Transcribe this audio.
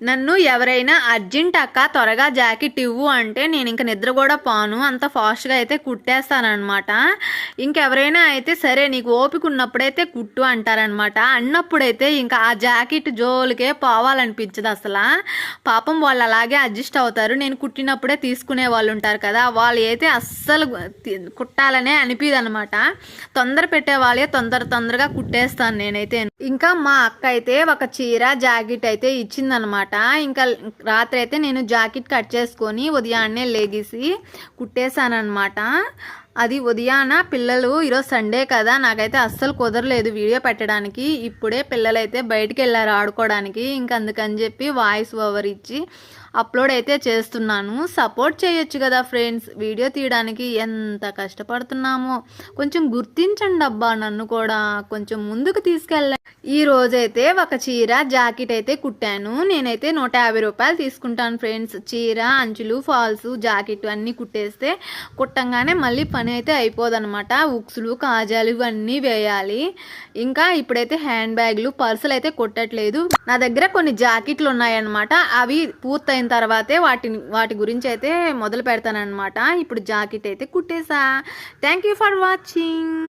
నన్ను ఎవరైనా అర్జెంట్ అక్క త్వరగా జాకెట్ ఇవ్వు అంటే నేను ఇంక నిద్ర కూడా పోను. అంత ఫాస్ట్గా అయితే కుట్టేస్తానమాట ఇంకెవరైనా అయితే సరే నీకు ఓపిక ఉన్నప్పుడైతే కుట్టు అంటారనమాట అన్నప్పుడైతే ఇంకా ఆ జాకెట్ జోలికే పోవాలనిపించదు అసలు. పాపం వాళ్ళు అలాగే అడ్జస్ట్ అవుతారు. నేను కుట్టినప్పుడే తీసుకునే వాళ్ళు ఉంటారు కదా వాళ్ళు అయితే అస్సలు కుట్టాలనే అనిపిదు అనమాట తొందర పెట్టే వాళ్ళే తొందర తొందరగా కుట్టేస్తాను నేనైతే. ఇంకా మా అక్క అయితే ఒక చీర జాకెట్ అయితే ఇచ్చిందనమాట ఇంకా రాత్రి అయితే నేను జాకెట్ కట్ చేసుకొని ఉదయాన్నే లేగేసి కుట్టేశానమాట అది ఉదయాన పిల్లలు ఈరోజు సండే కదా నాకైతే అస్సలు కుదరలేదు వీడియో పెట్టడానికి. ఇప్పుడే పిల్లలైతే బయటికి వెళ్ళారు ఆడుకోవడానికి. ఇంకా అందుకని చెప్పి వాయిస్ ఓవర్ ఇచ్చి అప్లోడ్ అయితే చేస్తున్నాను. సపోర్ట్ చేయొచ్చు కదా ఫ్రెండ్స్. వీడియో తీయడానికి ఎంత కష్టపడుతున్నామో. కొంచెం గుర్తించండి అబ్బా నన్ను కూడా. కొంచెం ముందుకు తీసుకెళ్ళ. ఈ రోజైతే ఒక చీర జాకెట్ అయితే కుట్టాను. నేనైతే నూట యాభై రూపాయలు తీసుకుంటాను ఫ్రెండ్స్. చీర అంచులు ఫాల్స్ జాకెట్ అన్నీ కుట్టేస్తే కుట్టంగానే మళ్ళీ పని అయితే అయిపోదన్నమాట. ఉక్సులు కాజాలు ఇవన్నీ వేయాలి. ఇంకా ఇప్పుడైతే హ్యాండ్ బ్యాగ్లు పర్సులు అయితే కుట్టట్లేదు. నా దగ్గర కొన్ని జాకెట్లు ఉన్నాయన్నమాట. అవి పూర్తయిన తర్వాతే వాటిని వాటి గురించి అయితే మొదలు పెడతానన్నమాట. ఇప్పుడు జాకెట్ అయితే కుట్టేసా. Thank you for watching